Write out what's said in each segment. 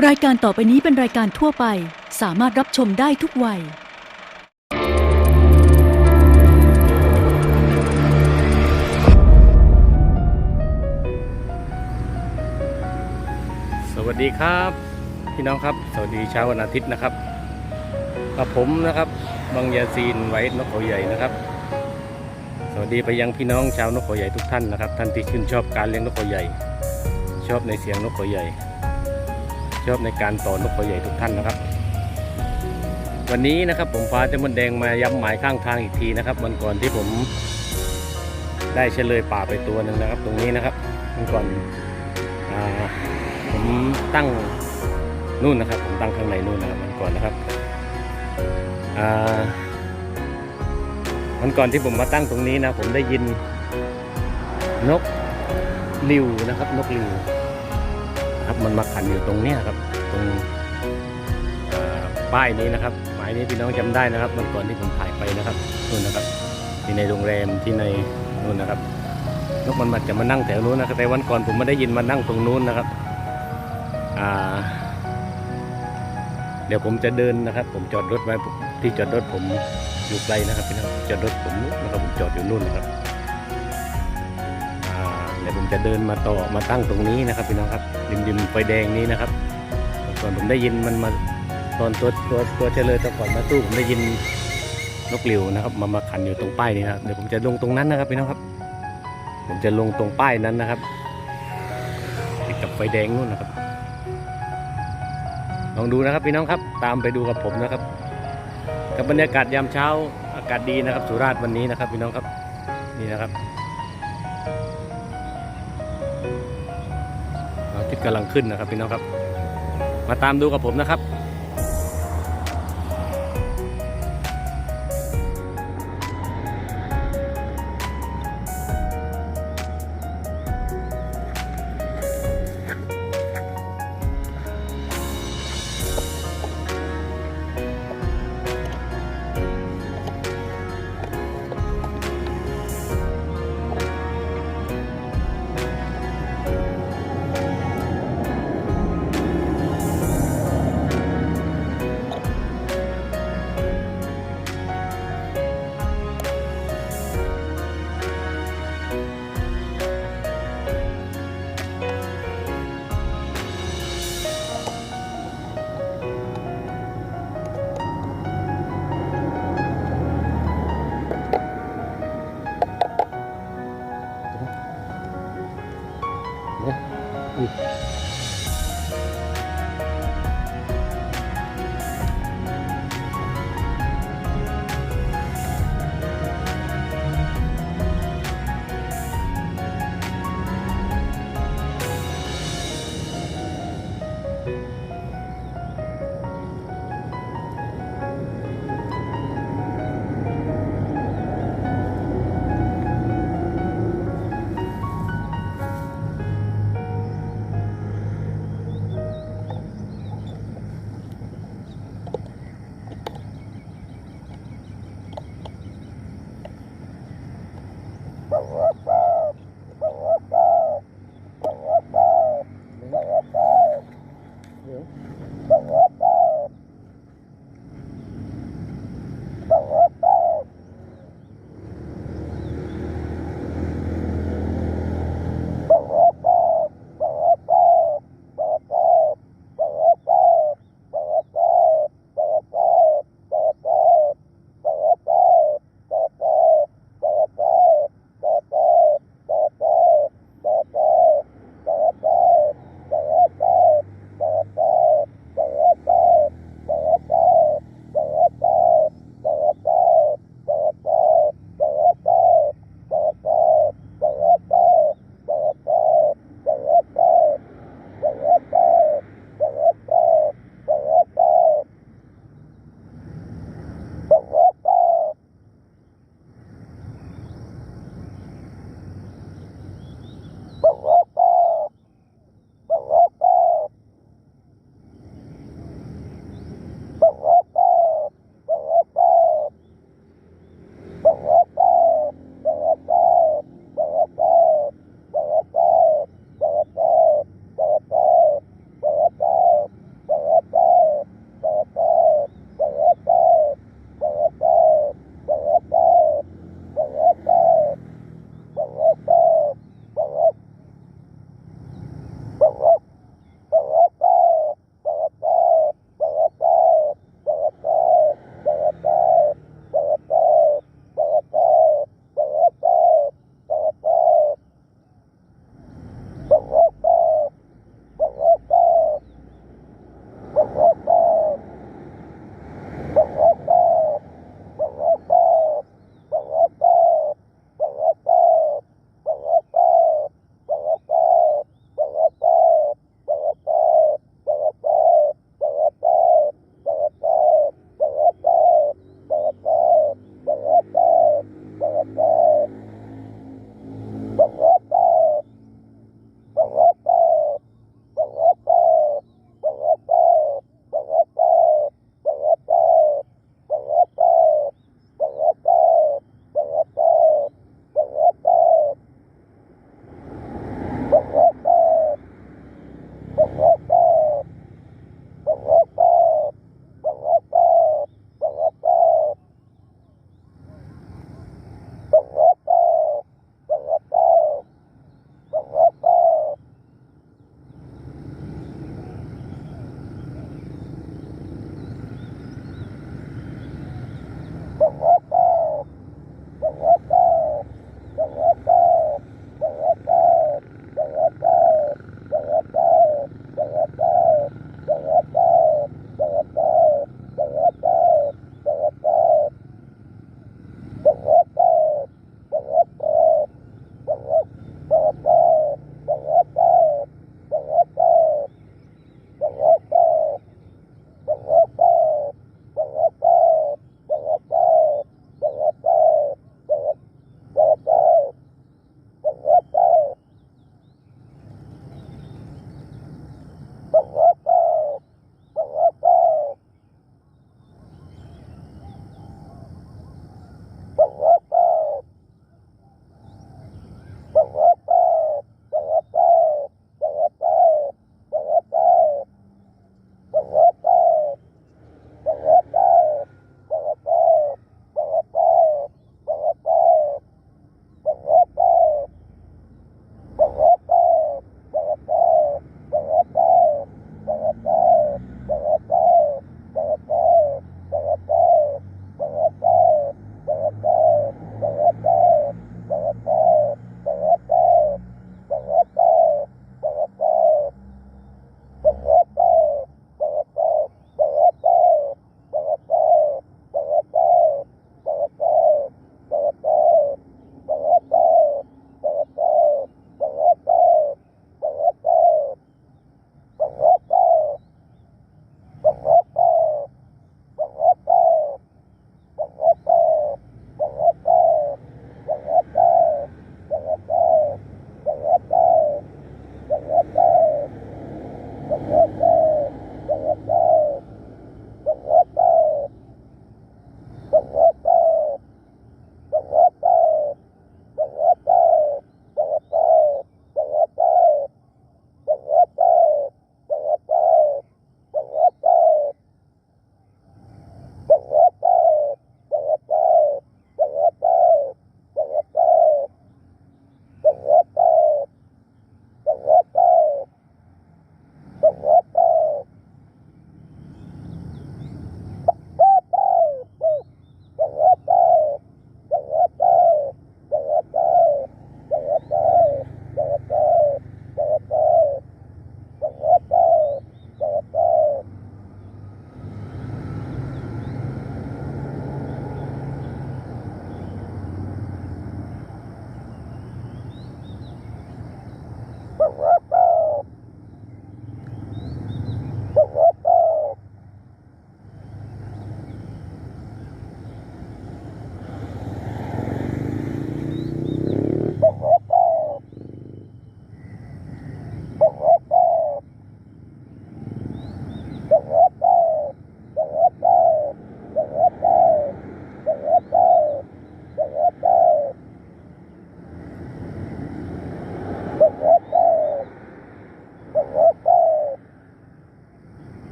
รายการต่อไปนี้เป็นรายการทั่วไป สามารถรับชมได้ทุกวัย สวัสดีครับพี่น้องครับ สวัสดีเช้าวันอาทิตย์นะครับกับผมนะครับบางยาซีนไว้นกเขาใหญ่นะครับ สวัสดีไปยังพี่น้องชาวนกเขาใหญ่ทุกท่านนะครับ ท่านที่ชื่นชอบการเลี้ยงนกเขาใหญ่ ชอบในเสียงนกเขาใหญ่ ชอบในการต่อนกเขาใหญ่ทุกท่านนะครับ วันนี้นะครับผมพาเจ้ามดแดงมาย้ำหมายข้างทางอีกทีนะครับวันก่อนที่ผมได้เฉลยป่าไปตัวหนึ่งนะครับ ตรงนี้นะครับวันก่อนอผมตั้งนู่นนะครับ ผมตั้งข้างในนู่นนะครับวันก่อนนะครับวันก่อนที่ผมมาตั้งตรงนี้นะ ผมได้ยินนกลิวนะครับ นกลิว นะครับ มันมาขันอยู่ตรงเนี้ยครับ ตรงป้ายนี้นะครับ หมายนี้พี่น้องจำได้นะครับวันก่อนที่ผมถ่ายไปนะครับนู่นนะครับ ที่ในโรงแรมที่ในนู่นนะครับนกมันมาจะมานั่งแถวนู้นนะครับแต่วันก่อนผมไม่ได้ยินมานั่งตรงนู้นนะครับอ่าเดี๋ยวผมจะเดินนะครับ ผมจอดรถไว้ที่จอดรถผมอยู่ไกลนะครับพี่น้องจอดรถผมนะครับผมจอดอยู่นู่นนะครับ ผมจะเดินมาต่อมาตั้งตรงนี้นะครับพี่น้องครับริมริมไฟแดงนี้นะครับก่อนผมได้ยินมันมาตอนตัวตัวตัวเฉลยตัวก่อนมาตู้ผมได้ยินนกเหลิวนะครับมามาขันอยู่ตรงป้ายนี้นะเดี๋ยวผมจะลงตรงนั้นนะครับพี่น้องครับ ผมจะลงตรงป้ายนั้นนะครับติดกับไฟแดงนู่นนะครับ ลองดูนะครับพี่น้องครับ ตามไปดูกับผมนะครับ กับบรรยากาศยามเช้าอากาศดีนะครับ สุราษฎร์วันนี้นะครับ พี่น้องครับนี่นะครับ กำลังขึ้นนะครับพี่น้องครับ มาตามดูกับผมนะครับ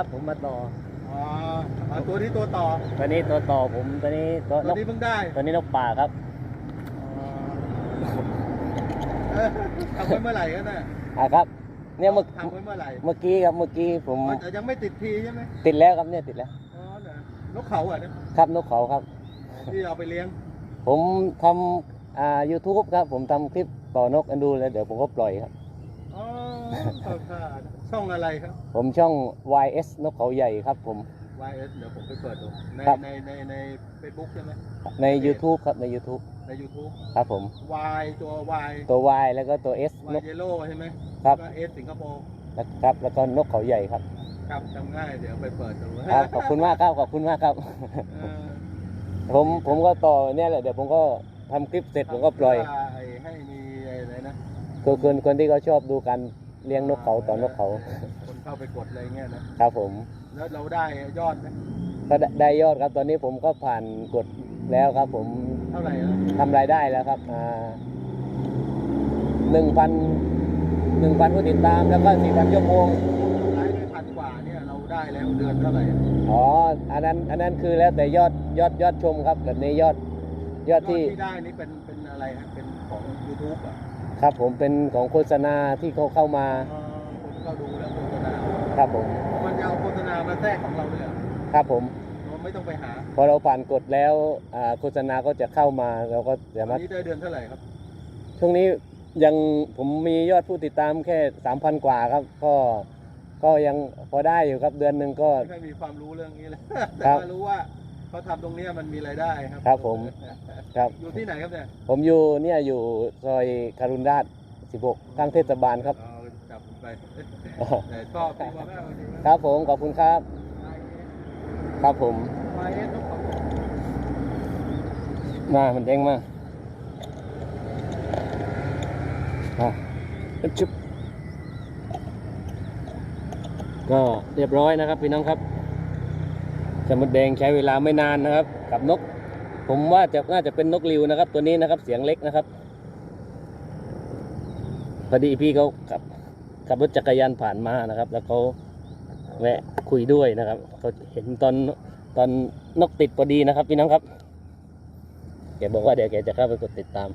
ครับ ผมมาต่ออ๋ออ่าตัวนี้ตัวต่อตัวนี้ตัวต่อผมตัวนี้ตัวตันวกนี้เพิ่งได้ตัวนี้นกป่าครับอ๋อเออทำไว้เมื่อไหร่กันน่ะอะครับ เนี่ยเมื่อทำไว้เมื่อไหร่เมื่อกี้ครับเมื่อกี้ผมอ๋อแต่ยังไม่ติดทีใช่ไหมติดแล้วครับเนี่ยติดแล้ว อ๋อเนอะนกเขาอะเนี่ยครับนกเขาครับ ที่เอาไปเลี้ยงผมทำอ่า YouTube ครับ ผมทำคลิปต่อนกอันดูแล้วเดี๋ยวผมก็ปล่อยครับ อ๋อเข้าท่า ช่องอะไรครับ ผมช่อง YS นกเขาใหญ่ครับผม YS เดี๋ยวผมไปเปิดดูในครับ ในในในเฟซบุ๊กใช่ไหมใน YouTube ครับใน YouTube ใน YouTube ครับผม Y ตัว Y ตัว Y แล้วก็ตัว S น Y ก Yellow ใช่ไหมครับ แล้วก็ S สิงคโปร์ครับ แล้วก็นกเขาใหญ่ครับครับจำง่ายเดี๋ยวไปเปิดดูครับขอบคุณมากครับขอบคุณมากครับ เออผมผมก็ต่อเนี่ยแหละเดี๋ยวผมก็ทำคลิปเสร็จผมก็ปล่อยเพื่ให้มีอะไรนะ คือคนคนที่เขาชอบดูการ เลี้ยงนกเขาต่อนกเขา คนเข้าไปกดอะไรเงี้ยนะครับผม แล้วเราได้ยอดไหมก็ได้ได้ยอดครับตอนนี้ผมก็ผ่านกดแล้วครับ ผมเท่าไหร่แล้วทำรายได้แล้วครับอ่าหนึ่งพันหนึ่งพันผู้ติดตามแล้วก็สี่พันชั่วโมงไลฟ์ได้พันกว่าเนี่ยเราได้แล้วเดือนเท่าไหร่อ๋ออันนั้นอันนั้นคือแล้วแต่ยอดยอดยอดชมครับแต่ในยอดยอดที่ที่ได้นี่เป็นเป็นอะไรฮะเป็นของ YouTube อะ ครับผมเป็นของโฆษณาที่เขาเข้ามาเออคนเข้าดูแล้วโฆษณา ครับผมมันจะเอาโฆษณามาแทรกของเราเลยเหรอครับผม เราไม่ต้องไปหาพอเราผ่านกดแล้วอ่าโฆษณาก็จะเข้ามาเราก็ตสาอนมารถนี้ได้เดือนเท่าไหร่ครับ ช่วงนี้ยังผมมียอดผู้ติดตามแค่สามพันกว่าครับ ก็ก็ยังพอได้อยู่ครับเดือนหนึ่งก็ ไม่ค่อยมีความรู้เรื่องนี้เลย แต่ครับว่ารู้ว่า เขาทำตรงเนี้ยมันมีรายได้ครับ ครับผม ครับ อยู่ที่ไหนครับเนี่ยผมอยู่เนี่ยอยู่ซอยการุณราช16ข้างเทศบาลครับ เอาจับผมไปแต่ชอบที่ว่าแม่วันนี้ครับผมขอบคุณครับ ครับผม ไปเอสต้องขอบคุณ มามันเด้งมาอะจุ๊บก็เรียบร้อยนะครับพี่น้องครับ สมุดแดงใช้เวลาไม่นานนะครับ กับนก ผมว่าจะน่าจะเป็นนกริวนะครับ ตัวนี้นะครับเสียงเล็กนะครับพอดีพี่เขาขับขับรถจักรยานผ่านมานะครับ แล้วเขาแวะคุยด้วยนะครับเขาเห็นตอนตอนนกติดพอดีนะครับพี่น้องครับแกบอกว่าเดี๋ยวแกจะเข้าไปกดติดตาม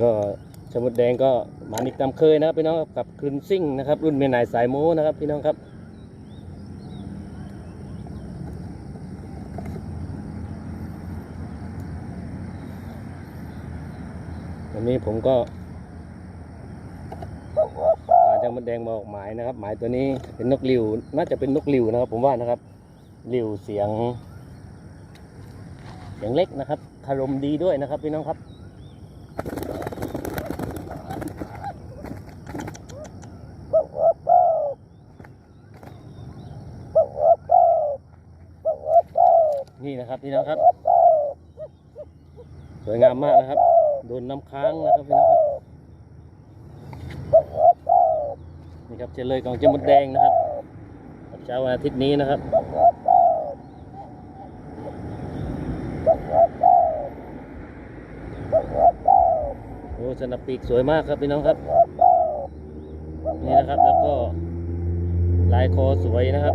ก็ สมุดแดงก็มานิกตามเคยนะครับพี่น้องครับกับคลืนซิ่งนะครับ รุ่นเมนายสายโม้นะครับพี่น้องครับวันนี้ผมก็อาจารย์มดแดงมาออกหมายนะครับ หมายตัวนี้เป็นนกหลิวน่าจะเป็นนกหลิวนะครับ ผมว่านะครับหลิวเสียง เสียงเล็กนะครับคารมดีด้วยนะครับพี่น้องครับ นี่นะครับ พี่น้องครับ สวยงามมากนะครับ โดนน้ำค้างนะครับพี่น้องครับนี่ครับเจเลยกองเจมดแดงนะครับเช้าวันอาทิตย์นี้นะครับโอ้สนับปีกสวยมากครับพี่น้องครับ นี่นะครับแล้วก็ลายคอสวยนะครับ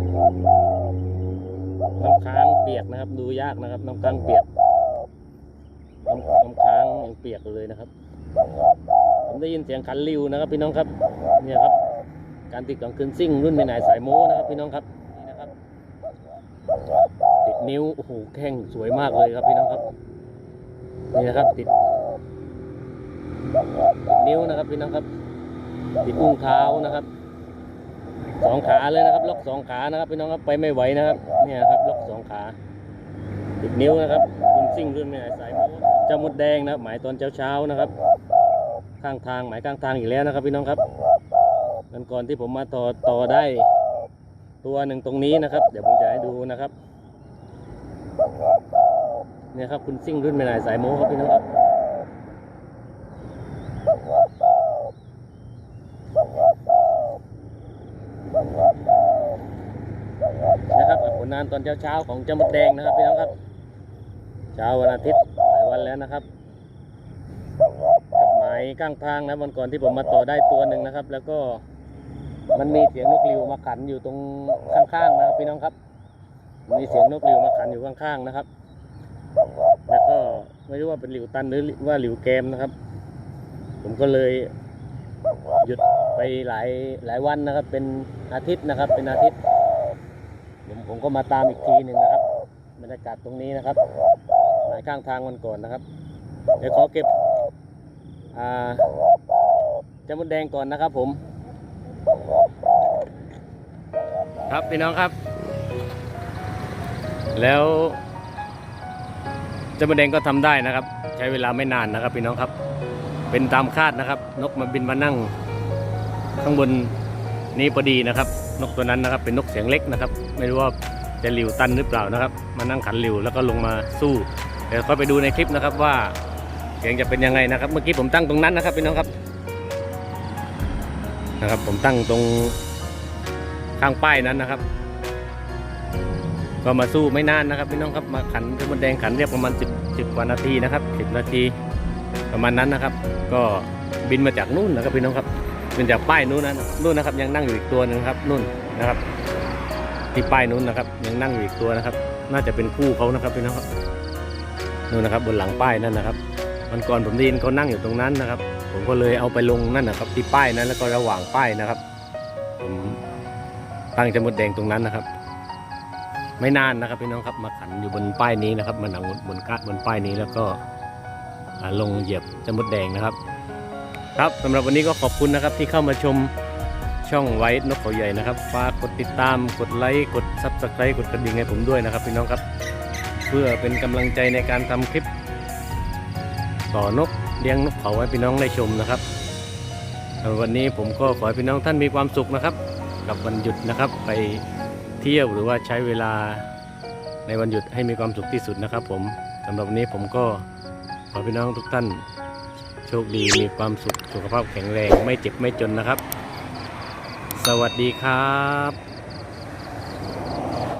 น้ำค้างเปียกนะครับ ดูยากนะครับน้ำค้างเปียกน้ำน้ำค้างยังเปียกเลยนะครับผมได้ยินเสียงขันริวนะครับ พี่น้องครับเนี่ยครับ การติดของคืนซิ่งรุ่นไม่นายสายโม้นะครับ พี่น้องครับนี่นะครับ ติดนิ้วโอ้โหแข้งสวยมากเลยครับพี่น้องครับนี่นะครับติดติดนิ้วนะครับพี่น้องครับ ติดอุ้งเท้านะครับ สองขาเลยนะครับ ล็อกสองขานะครับพี่น้องครับไปไม่ไหวนะครับเนี่ยครับล็อกสองขาติดนิ้วนะครับคุณซิ่งรุ่นไม่นายสายโม้เจ้ามดแดงนะครับหมายตอนเช้าๆนะครับ ข้างทางหมายข้างทางอีกแล้วนะครับ พี่น้องครับกันก่อนที่ผมมาต่อต่อได้ตัวหนึ่งตรงนี้นะครับ เดี๋ยวผมจะให้ดูนะครับเนี่ยครับคุณซิ่งรุ่นไม่นายสายโม้ครับพี่น้องครับนะครับผลงาน ตอนเช้าๆของจมดแดงนะครับพี่น้องครับ เช้าวันอาทิตย์หลายวันแล้วนะครับกับหมายก้างทางนะวันก่อนที่ผมมาต่อได้ตัวหนึ่งนะครับ แล้วก็มันมีเสียงนกหลิวมาขันอยู่ตรงข้างๆนะครับพี่น้องครับ มีเสียงนกหลิวมาขันอยู่ข้างๆนะครับ แล้วก็ไม่รู้ว่าเป็นหลิวตันหรือว่าหลิวแกมนะครับ ผมก็เลยหยุดไปหลายหลายวันนะครับ เป็นอาทิตย์นะครับ เป็นอาทิตย์ ผมผมก็มาตามอีกทีหนึ่งนะครับบรรยากาศตรงนี้นะครับหมายข้างทางวันก่อนนะครับ เดี๋ยวขอเก็บอ่าจมดแดงก่อนนะครับผม ครับพี่น้องครับ แล้วจมดแดงก็ทำได้นะครับ ใช้เวลาไม่นานนะครับ พี่น้องครับ เป็นตามคาดนะครับ นกมาบินมานั่งข้างบนนี้พอดีนะครับ นกตัวนั้นนะครับ เป็นนกเสียงเล็กนะครับ ไม่รู้ว่าจะหลิวตันหรือเปล่านะครับ มานั่งขันหลิวแล้วก็ลงมาสู้เดี๋ยวก็ไปดูในคลิปนะครับว่าเสียงจะเป็นยังไงนะครับ เมื่อกี้ผมตั้งตรงนั้นนะครับพี่น้องครับนะครับ ผมตั้งตรงข้างป้ายนั้นนะครับ ก็มาสู้ไม่นานนะครับพี่น้องครับมาขันเป็นมดแดงขันเรียกประมาณ10 10กว่านาทีนะครับ10นาทีประมาณนั้นนะครับ ก็บินมาจากนู่นนะครับพี่น้องครับ บินจากป้ายนู้นนะนู่นนะครับ ยังนั่งอยู่อีกตัวหนึ่งครับนู่นนะครับ ที่ป้ายนู้นนะครับ ยังนั่งอยู่อีกตัวนะครับ น่าจะเป็นคู่เขานะครับพี่น้องครับนู่นนะครับ บนหลังป้ายนั่นนะครับวันก่อนผมได้ยินเขานั่งอยู่ตรงนั้นนะครับ ผมก็เลยเอาไปลงนั่นนะครับ ที่ป้ายนั้นแล้วก็ระหว่างป้ายนะครับผมตั้งจมดแดงตรงนั้นนะครับ ไม่นานนะครับพี่น้องครับมาขันอยู่บนป้ายนี้นะครับมาหนังบนกะบนป้ายนี้แล้วก็ลงเหยียบจมดแดงนะครับ ครับสำหรับวันนี้ก็ขอบคุณนะครับที่เข้ามาชมช่องไว้นกเขาใหญ่นะครับฝากกดติดตามกดไลค์กดซับสไครต์กดกระดิ่งให้ผมด้วยนะครับพี่น้องครับ เพื่อเป็นกำลังใจในการทำคลิป ต่อนกเลี้ยงนกเขาให้พี่น้องได้ชมนะครับสำหรับวันนี้ผมก็ขอให้พี่น้องท่านมีความสุขนะครับ กับวันหยุดนะครับ ไปเที่ยวหรือว่าใช้เวลาในวันหยุดให้มีความสุขที่สุดนะครับ ผมสำหรับวันนี้ผมก็ขอพี่น้องทุกท่าน โชคดีมีความสุขสุขภาพแข็งแรง ไม่เจ็บไม่จนนะครับ สวัสดีครับ